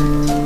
Thank you.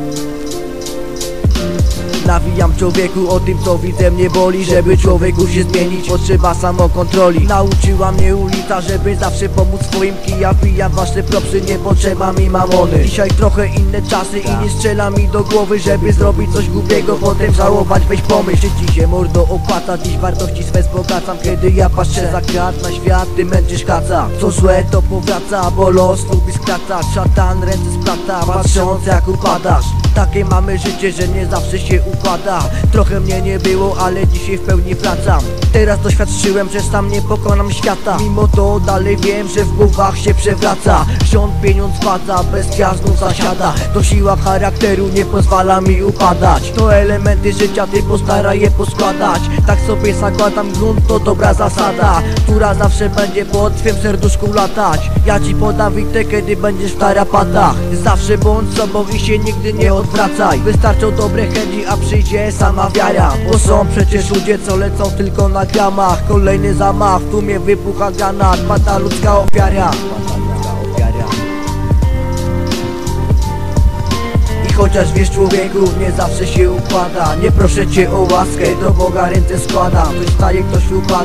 Nawijam człowieku o tym co widzę mnie boli Żeby człowieku się zmienić. Potrzeba samokontroli. Nauczyła mnie ulica, żeby zawsze pomóc swoim kija. Pijam wasze propsy, nie potrzeba mi mamony. Dzisiaj trochę inne czasy i nie strzela mi do głowy Żeby zrobić coś głupiego, potem żałować weź pomyśl. Czy ci się mordo opłaca, dziś wartości swe wzbogacam Kiedy ja patrzę za krat na świat, ty męczysz kaca. Co złe to powraca, bo los lubi skracać Szatan ręce splata, patrząc jak upadasz. Takie mamy życie, że nie zawsze się układa. Trochę mnie nie było, ale dzisiaj w pełni wracam. Teraz doświadczyłem, że sam nie pokonam świata. Mimo to dalej wiem, że w głowach się przewraca. Rząd pieniądz władza, bestia znów zasiada. To siła charakteru nie pozwala mi upadać. To elementy życia, ty postaraj je poskładać. Tak sobie zakładam grunt, to dobra zasada Która zawsze będzie po twym serduszku latać. Ja ci podam witę, kiedy będziesz w tarapatach. Zawsze bądź sobą i się nigdy nie odwracaj. Wystarczą dobre chęci, a przyjdzie sama wiara Bo są przecież ludzie, co lecą tylko na gramach Kolejny zamach, tu mnie wybucha granat Pada ludzka ofiara. I chociaż wiesz człowieku, nie zawsze się układa. Nie proszę cię o łaskę, do Boga ręce składam. Ktoś staje, ktoś upada